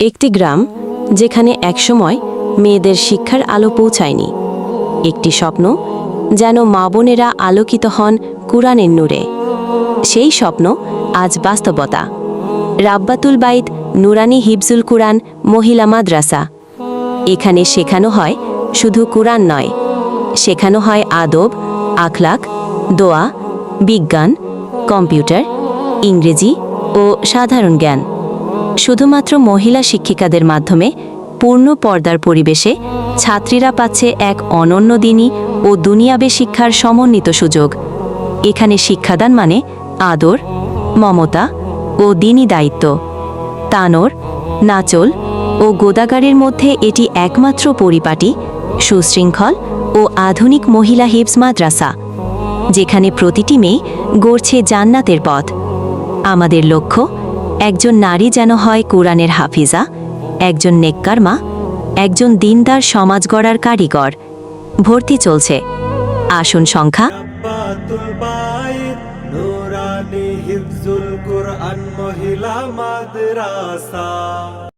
একটি গ্রাম যেখানে একসময় মেয়েদের শিক্ষার আলো পৌঁছায়নি। একটি স্বপ্ন যেন মা বোনেরা আলোকিত হন কুরআনের নূরে। সেই স্বপ্ন আজ বাস্তবতা। রাব্বাতুল বাইত নুরানি হিবজুল কুরআন মহিলা মাদ্রাসা। এখানে শেখানো হয় শুধু কুরআন নয়। শেখানো হয় আদব, আখলাক, দোয়া, বিজ্ঞান, কম্পিউটার, ইংরেজি ও সাধারণ জ্ঞান। শুধুমাত্র মহিলা শিক্ষিকাদের মাধ্যমে পূর্ণ পর্দার পরিবেশে ছাত্রীরা পাচ্ছে এক অনন্য দিনই ও দুনিয়াবে শিক্ষার সমন্বিত সুযোগ। এখানে শিক্ষাদান মানে আদর, মমতা ও দিনী দায়িত্ব। তানোর, নাচল ও গোদাগারের মধ্যে এটি একমাত্র পরিপাটি, সুশৃঙ্খল ও আধুনিক মহিলা হিপস মাদ্রাসা, যেখানে প্রতিটি মেয়ে গড়ছে জান্নাতের পথ। আমাদের লক্ষ্য একজন নারী যেন হয় কোরআনের হাফিজা, একজন নেককার মা, একজন দিনদার, সমাজ গড়ার কারিগর। ভর্তি চলছে। আসন সংখ্যা। মাদ্রাসা।